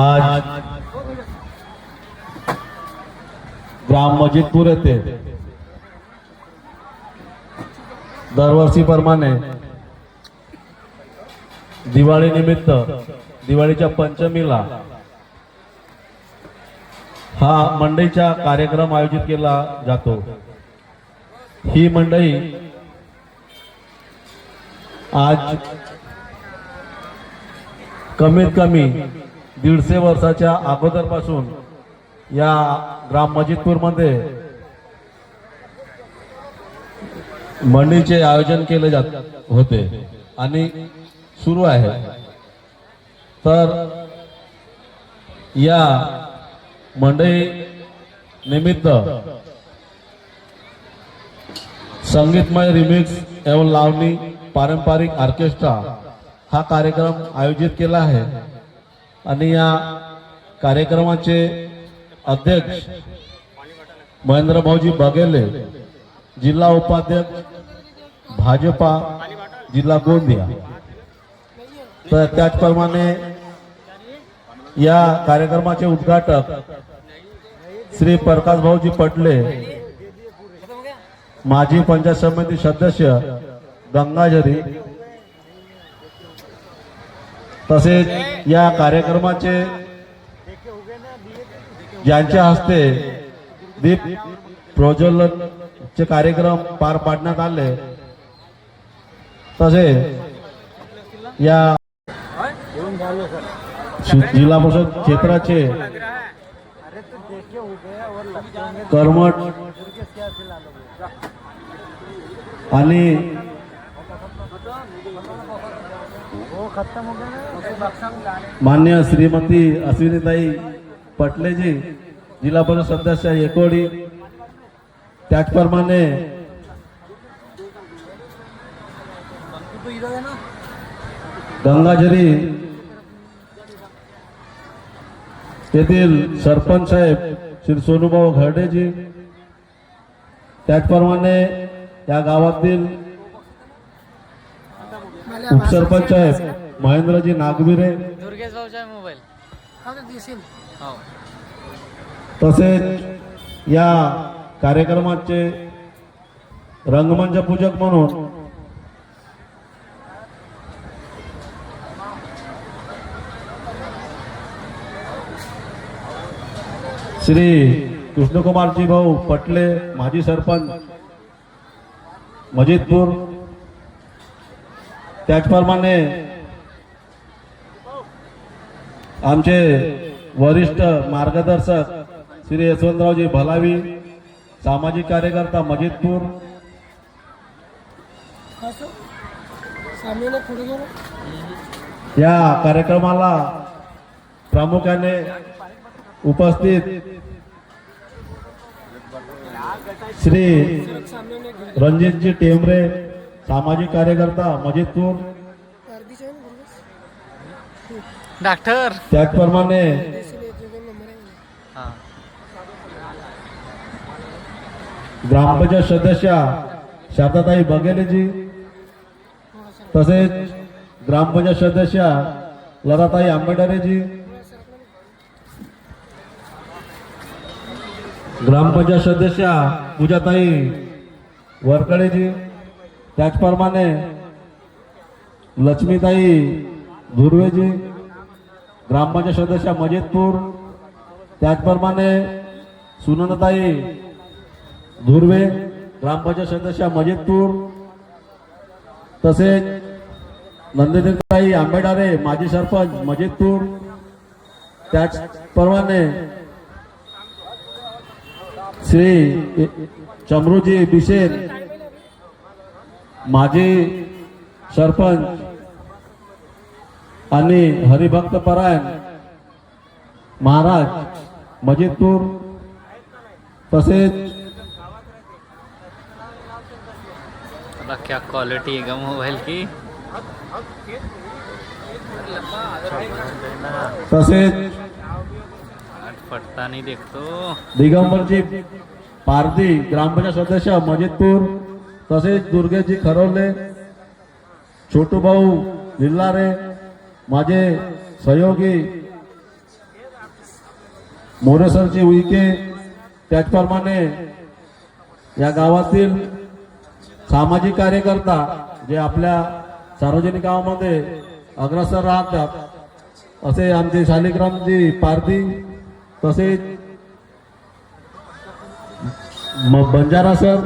आज ग्राम मजिदपूर येथे दरवर्षीप्रमाणे दिवाळी निमित्त दिवाळीच्या पंचमीला हा मंडईचा कार्यक्रम आयोजित केला जातो. ही मंडई आज कमीत कमी दीडशे वर्षाच्या अगोदरपासून या ग्राम मजिदपूरमध्ये मंडईचे आयोजन केले जात होते आणि सुरू आहे. तर या मंडई निमित्त संगीतमय रिमिक्स एवं लावणी पारंपरिक ऑर्केस्ट्रा हा कार्यक्रम आयोजित केला आहे. आणि या कार्यक्रमाचे अध्यक्ष महेंद्र भाऊजी बघेले जिल्हा उपाध्यक्ष भाजपा जिल्हा गोंदिया. तर त्याचप्रमाणे या कार्यक्रमाचे उद्घाटक श्री प्रकाश भाऊजी पटले माजी पंचायत समिती सदस्य गंगाझरी तसेच या कार्यक्रमाचे ज्यांच्या हस्ते दीप प्रज्वलनचे कार्यक्रम पार पाडण्यात आले तसे या जिल्हा परिषद क्षेत्राचे कर्मठ आणि मान्य श्रीमती अश्विनीताई पटलेजी जिल्हा परिषद सदस्य एकोडी त्याचप्रमाणे गंगाझरी तेथील सरपंच साहेब श्री सोनूभाऊ घरडेजी त्याचप्रमाणे या गावातील उपसरपंच साहेब महेंद्रजी नागविरे दुर्गेश भाऊचा मोबाईल. हो. तसेच या कार्यक्रमाचे रंगमंच पूजक म्हणून श्री कृष्णकुमारजी भाऊ पटले माजी सरपंच मजिदपूर. त्याचप्रमाणे आमचे वरिष्ठ मार्गदर्शक श्री यशवंतरावजी भलावी सामाजिक कार्यकर्ता मजिदपूर या कार्यक्रमाला प्रामुख्याने उपस्थित श्री रणजितजी टेमरे सामाजिक कार्यकर्ता मजिदपूर डॉक्टर. त्याचप्रमाणे ग्रामपंचायत सदस्या शारदाताई बघेलेजी तसेच ग्रामपंचायत सदस्या लताताई आंबेडकरजी ग्रामपंचायत सदस्या पूजाताई वरकडेजी त्याचप्रमाणे लक्ष्मीताई धुर्वेजी ग्रामपंचायत सदस्या मजिदपूर त्याचप्रमाणे सुनंदताई धुर्वे ग्रामपंचायत सदस्या मजिदपूर तसेच नंदिनीताई आंबेडारे माजी सरपंच मजिदपूर त्याचप्रमाणे श्री चमरूजी बिशेन माजी सरपंच आणि हरिभक्त परायण महाराज मजिदपूर तसेच क्या क्वालिटी है मोबाइल की. तसेच देखतो. दिगंबरजी पारधी ग्रामपंचायत सदस्य मजिदपूर तसेच दुर्गेशजी खरवले छोटू भाऊ लिल्लारे माझे सहयोगी मोरेसरचे उईके त्याचप्रमाणे या गावातील सामाजिक कार्यकर्ता जे आपल्या सार्वजनिक गावामध्ये अग्रसर राहतात असे आमचे शालिग्रामजी पारधी तसेच बंजारा सर